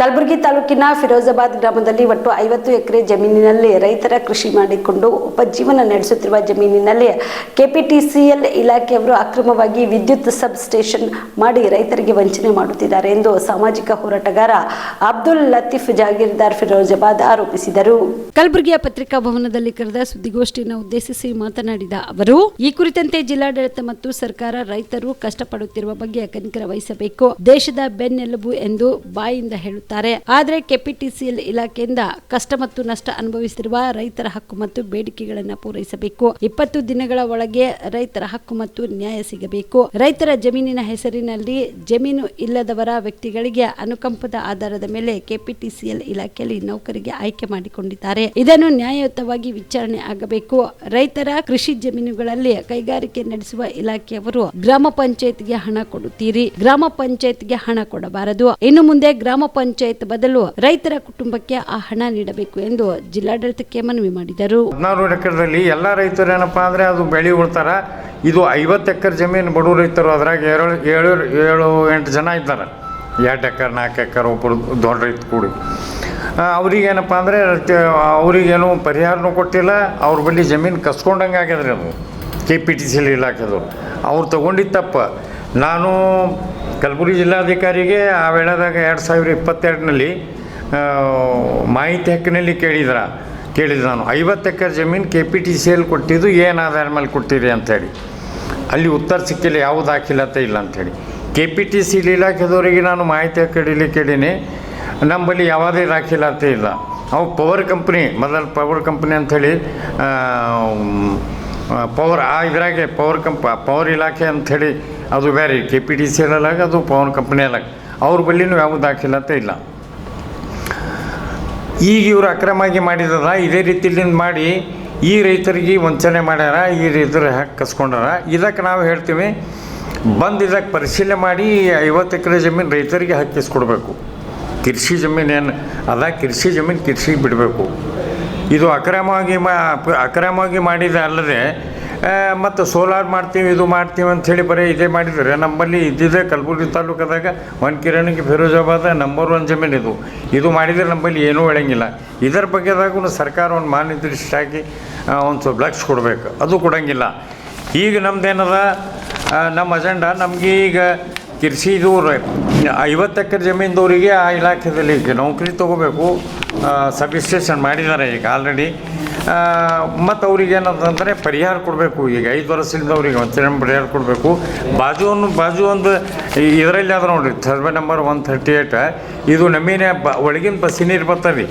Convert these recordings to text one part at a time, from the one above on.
ಕಲಬುರಗಿ ತಾಲೂಕಿನ ಫಿರೋಜಾಬಾದ್ ಗ್ರಾಮದಲ್ಲಿ ಒಟ್ಟು ಐವತ್ತು ಎಕರೆ ಜಮೀನಿನಲ್ಲಿ ರೈತರ ಕೃಷಿ ಮಾಡಿಕೊಂಡು ಉಪಜೀವನ ನಡೆಸುತ್ತಿರುವ ಜಮೀನಿನಲ್ಲಿ ಕೆಪಿಟಿಸಿಎಲ್ ಇಲಾಖೆಯವರು ಅಕ್ರಮವಾಗಿ ವಿದ್ಯುತ್ ಸಬ್ ಸ್ಟೇಷನ್ ಮಾಡಿ ರೈತರಿಗೆ ವಂಚನೆ ಮಾಡುತ್ತಿದ್ದಾರೆ ಎಂದು ಸಾಮಾಜಿಕ ಹೋರಾಟಗಾರ ಅಬ್ದುಲ್ ಲತೀಫ್ ಜಾಗೀರ್ದಾರ್ ಫಿರೋಜಾಬಾದ್ ಆರೋಪಿಸಿದರು. ಕಲಬುರಗಿಯ ಪತ್ರಿಕಾ ಭವನದಲ್ಲಿ ಕರೆದ ಸುದ್ದಿಗೋಷ್ಠಿಯನ್ನು ಉದ್ದೇಶಿಸಿ ಮಾತನಾಡಿದ ಅವರು, ಈ ಕುರಿತಂತೆ ಜಿಲ್ಲಾಡಳಿತ ಮತ್ತು ಸರ್ಕಾರ ರೈತರು ಕಷ್ಟಪಡುತ್ತಿರುವ ಬಗ್ಗೆ ಕನಿಕರ ವಹಿಸಬೇಕು. ದೇಶದ ಬೆನ್ನೆಲುಬು ಎಂದು ಬಾಯಿಂದ ಹೇಳುತ್ತಾರೆ. ಆದರೆ ಕೆಪಿಟಿಸಿಎಲ್ ಇಲಾಖೆಯಿಂದ ಕಷ್ಟ ಮತ್ತು ನಷ್ಟ ಅನುಭವಿಸಿರುವ ರೈತರ ಹಕ್ಕು ಮತ್ತು ಬೇಡಿಕೆಗಳನ್ನು ಪೂರೈಸಬೇಕು. ಇಪ್ಪತ್ತು ದಿನಗಳ ಒಳಗೆ ರೈತರ ಹಕ್ಕು ಮತ್ತು ನ್ಯಾಯ ಸಿಗಬೇಕು. ರೈತರ ಜಮೀನಿನ ಹೆಸರಿನಲ್ಲಿ ಜಮೀನು ಇಲ್ಲದವರ ವ್ಯಕ್ತಿಗಳಿಗೆ ಅನುಕಂಪದ ಆಧಾರದ ಮೇಲೆ ಕೆಪಿಟಿಸಿಎಲ್ ಇಲಾಖೆಯಲ್ಲಿ ನೌಕರಿಗೆ ಆಯ್ಕೆ ಮಾಡಿಕೊಂಡಿದ್ದಾರೆ. ಇದನ್ನು ನ್ಯಾಯಯುತವಾಗಿ ವಿಚಾರಣೆ ಆಗಬೇಕು. ರೈತರ ಕೃಷಿ ಜಮೀನುಗಳಲ್ಲಿ ಕೈಗಾರಿಕೆ ನಡೆಸುವ ಇಲಾಖೆಯವರು ಗ್ರಾಮ ಪಂಚಾಯತ್ಗೆ ಹಣ ಕೊಡುತ್ತೀರಿ. ಗ್ರಾಮ ಪಂಚಾಯತ್ಗೆ ಹಣ ಕೊಡಬಾರದು. ಇನ್ನು ಮುಂದೆ ಗ್ರಾಮ ಪಂಚಾಯತ್ ಬದಲು ರೈತರ ಕುಟುಂಬಕ್ಕೆ ಆ ಹಣ ನೀಡಬೇಕು ಎಂದು ಜಿಲ್ಲಾಡಳಿತಕ್ಕೆ ಮನವಿ ಮಾಡಿದರು. ಹದಿನಾರು ಎಕರೆದಲ್ಲಿ ಎಲ್ಲ ರೈತರು ಏನಪ್ಪಾ ಅಂದ್ರೆ ಅದು ಬೆಳೆ ಉಳ್ತಾರ. ಇದು ಐವತ್ತು ಎಕರೆ ಜಮೀನು ಬಡವ ರೈತರು ಅದ್ರಾಗ ಏಳು ಏಳು ಏಳು, ಎಂಟು ಜನ ಇದ್ದಾರೆ. ಎರಡು ಎಕರೆ, ನಾಲ್ಕು ಎಕರೆ ಒಬ್ಬರು ದೊಡ್ಡ ರೈತ ಕೂಡಿ. ಅವ್ರಿಗೇನಪ್ಪ ಅಂದರೆ ಅವ್ರಿಗೇನು ಪರಿಹಾರನೂ ಕೊಟ್ಟಿಲ್ಲ. ಅವ್ರ ಬಳಿ ಜಮೀನು ಕಸ್ಕೊಂಡಂಗೆ ಆಗ್ಯದ್ರಿ ಅದು. ಕೆ ಪಿ ಟಿ ಸಿ ಇಲಾಖೆದು. ಅವ್ರು ತೊಗೊಂಡಿದ್ದು ತಪ್ಪ. ನಾನು ಕಲಬುರಗಿ ಜಿಲ್ಲಾಧಿಕಾರಿಗೆ ಆ ವೇಳೆದಾಗ ಎರಡು ಸಾವಿರ ಇಪ್ಪತ್ತೆರಡರಲ್ಲಿ ಮಾಹಿತಿ ಹಕ್ಕಿನಲ್ಲಿ ಕೇಳಿದ್ರ, ಕೇಳಿದ ನಾನು. ಐವತ್ತು ಎಕರೆ ಜಮೀನು K P T C L ಕೊಟ್ಟಿದ್ದು ಏನು ಆಧಾರ ಮೇಲೆ ಕೊಟ್ಟಿರಿ ಅಂಥೇಳಿ ಅಲ್ಲಿ ಉತ್ತರ ಸಿಕ್ಕಿಲ್ಲ, ಯಾವ ದಾಖಲಾತಿ ಇಲ್ಲ ಅಂಥೇಳಿ ಕೆ ಪಿ ಟಿ ಸಿ ಇಲಾಖೆದವರಿಗೆ ನಾನು ಮಾಹಿತಿ ಕಡಿಲಿ ಕೇಳೀನಿ. ನಮ್ಮಲ್ಲಿ ಯಾವುದೇ ದಾಖಲಾತಿ ಇಲ್ಲ. ಅವು ಪವರ್ ಕಂಪ್ನಿ, ಮೊದಲು ಪವರ್ ಕಂಪ್ನಿ ಅಂಥೇಳಿ ಪವರ್, ಆ ಇದ್ರಾಗೆ ಪವರ್ ಕಂಪ, ಪವರ್ ಇಲಾಖೆ ಅಂಥೇಳಿ ಅದು ಬೇರೆ ಕೆ ಪಿ ಟಿ ಸಿ ಅಲ್ಲಾಗ ಅದು ಪವನ್ ಕಂಪ್ನಿ ಅಲ್ಲಾಗ. ಅವ್ರ ಬಳಿನೂ ಯಾವ ದಾಖಲಾತಿ ಇಲ್ಲ. ಈಗ ಇವರು ಅಕ್ರಮವಾಗಿ ಮಾಡಿದಾರ, ಇದೇ ರೀತಿಲಿಂದ ಮಾಡಿ ಈ ರೈತರಿಗೆ ವಂಚನೆ ಮಾಡ್ಯಾರ, ಈ ರೈತರ ಹ್ಯಾಕ್ ಕಸ್ಕೊಂಡಾರ. ಇದಕ್ಕೆ ನಾವು ಹೇಳ್ತೀವಿ, ಬಂದು ಇದಕ್ಕೆ ಪರಿಶೀಲನೆ ಮಾಡಿ ಐವತ್ತು ಎಕರೆ ಜಮೀನು ರೈತರಿಗೆ ಹಕ್ಕಿಸ್ಕೊಡ್ಬೇಕು ಕೃಷಿ ಜಮೀನು ಏನು, ಅದ ಕೃಷಿ ಜಮೀನು ಕೃಷಿಗೆ ಬಿಡಬೇಕು. ಇದು ಅಕ್ರಮವಾಗಿ ಮಾ, ಅಕ್ರಮವಾಗಿ ಮಾಡಿದ ಅಲ್ಲದೆ ಮತ್ತು ಸೋಲಾರ್ ಮಾಡ್ತೀವಿ, ಇದು ಮಾಡ್ತೀವಿ ಅಂಥೇಳಿ ಬರೀ ಇದೇ ಮಾಡಿದರೆ ನಮ್ಮಲ್ಲಿ ಇದ್ದಿದ್ದೆ ಕಲಬುರಗಿ ತಾಲೂಕದಾಗ ಒಂದು ಕಿರಣಿಗೆ ಫಿರೋಜಾಬಾದ ನಂಬರ್ ಒನ್ ಜಮೀನು ಇದು. ಇದು ಮಾಡಿದರೆ ನಮ್ಮಲ್ಲಿ ಏನೂ ಹೇಳಂಗಿಲ್ಲ ಇದರ ಬಗ್ಗೆದಾಗೂ ಸರ್ಕಾರ ಒಂದು ಮಾನ್ಯದೃಷ್ಟಿ ಹಾಕಿ ಒಂದು ಸ್ವಲ್ಪ ಲಕ್ಷ ಕೊಡಬೇಕು. ಅದು ಕೊಡೋಂಗಿಲ್ಲ. ಈಗ ನಮ್ಮದೇನದ ನಮ್ಮ ಅಜೆಂಡಾ ನಮಗೆ ಈಗ ಕೃಷಿ ಇದು ಐವತ್ತು ಎಕರೆ ಜಮೀನ್ದವರಿಗೆ ಆ ಇಲಾಖೆಯಲ್ಲಿ ನೌಕರಿ ತೊಗೋಬೇಕು ಸಬ್ ಸ್ಟೇಷನ್ ಮಾಡಿದ್ದಾರೆ ಈಗ ಆಲ್ರೆಡಿ ಮತ್ತು ಅವ್ರಿಗೆ ಏನಂತಂದರೆ ಪರಿಹಾರ ಕೊಡಬೇಕು. ಈಗ ಐದು ವರ್ಷದಿಂದ ಅವ್ರಿಗೆ ಒಂದು ಪರಿಹಾರ ಕೊಡಬೇಕು. ಬಾಜು ಒಂದು ಬಾಜು ಒಂದು ಇದರಲ್ಲಿ ಆದ್ರೆ ನೋಡಿರಿ survey number one thirty eight ಇದು ನಮೀನೆ ಬ, ಒಳಗಿನ ಬಸ್ಸಿ ನೀರು ಬರ್ತದೆ.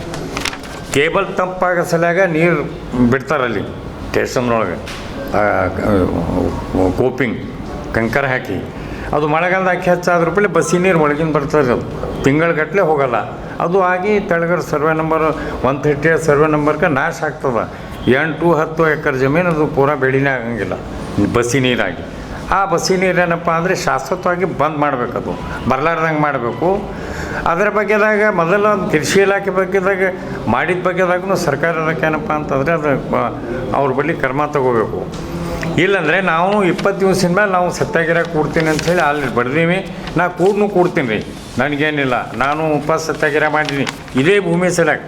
ಕೇಬಲ್ ತಂಪಾಗ ಸಲಾಗ ನೀರು ಬಿಡ್ತಾರಲ್ಲಿ ಸ್ಟೇಷನ್ನೊಳಗೆ ಕೋಪಿಂಗ್ ಕಂಕರ್ ಹಾಕಿ. ಅದು ಮಳೆಗಾಲದಾಗ ಹೆಚ್ಚಾದ ರೂಪಾಯಿ ಬಸ್ಸಿ ನೀರು ಒಳಗಿನ ಬರ್ತದೆ ಅದು ತಿಂಗಳಗಟ್ಟಲೆ ಹೋಗಲ್ಲ. ಅದು ಆಗಿ ತೆಳಗರ survey number one thirty survey ನಂಬರ್ಗೆ ನಾಶ ಆಗ್ತದೆ. ಎಂಟು ಹತ್ತು ಎಕರೆ ಜಮೀನು ಅದು ಪೂರಾ ಬೆಳಿನೇ ಆಗಂಗಿಲ್ಲ. ಬಸ್ಸಿ ನೀರಾಗಿ. ಆ ಬಸ್ಸಿ ನೀರು ಏನಪ್ಪ ಅಂದರೆ ಶಾಶ್ವತವಾಗಿ ಬಂದ್ ಮಾಡಬೇಕದು. ಬರಲಾರ್ದಂಗೆ ಮಾಡಬೇಕು. ಅದರ ಬಗ್ಗೆದಾಗ ಮೊದಲು ಒಂದು ಕೃಷಿ ಇಲಾಖೆ ಬಗ್ಗೆದಾಗ ಮಾಡಿದ ಬಗ್ಗೆದಾಗೂ ಸರ್ಕಾರ ಅದಕ್ಕೆ ಏನಪ್ಪ ಅಂತಂದರೆ ಅದು ಅವ್ರ ಬಳಿ ಕ್ರಮ ತಗೋಬೇಕು. ಇಲ್ಲಂದರೆ ನಾವು ಇಪ್ಪತ್ತು ದಿವಸದ ಮೇಲೆ ನಾವು ಸತ್ತಾಗಿರ ಕೂಡ್ತೀನಿ ಹೇಳಿ ಅಲ್ಲಿ ಬಡ್ದೀವಿ ನಾ ಕೂಡ್ನು ಕೂಡ್ತೀನಿ ರೀ. ನನಗೇನಿಲ್ಲ. ನಾನು ಉಪವಾಸ ಸತ್ತಾಗಿರ ಮಾಡೀನಿ ಇದೇ ಭೂಮಿ ಸಲಕ್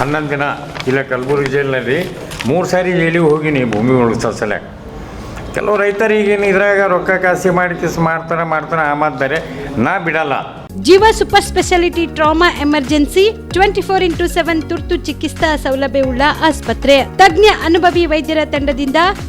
ಹನ್ನೊಂದು ದಿನ ಇಲ್ಲ ಕಲಬುರಗಿ ಜೈಲಿನಲ್ಲಿ ಮೂರು ಸಾರಿ ಜೈಲಿಗೆ ಹೋಗಿನಿ ಭೂಮಿ ಉಳಿಸೋ ಸಲಕ್. ಕೆಲವು ರೈತರಿಗೇನು ಇದ್ರಾಗ ರೊಕ್ಕ ಕಾಸಿ ಮಾಡಿ ಕಿಸ್ ಮಾಡ್ತಾರೆ ಮಾಡ್ತಾರೆ, ಆ ಮಾತು ನಾ ಬಿಡಲ್ಲ. Jeeva super speciality trauma emergency twenty four into seven ತುರ್ತು ಚಿಕಿತ್ಸಾ ಸೌಲಭ್ಯವುಳ್ಳ ಆಸ್ಪತ್ರೆ. ತಜ್ಞ ಅನುಭವಿ ವೈದ್ಯರ ತಂಡದಿಂದ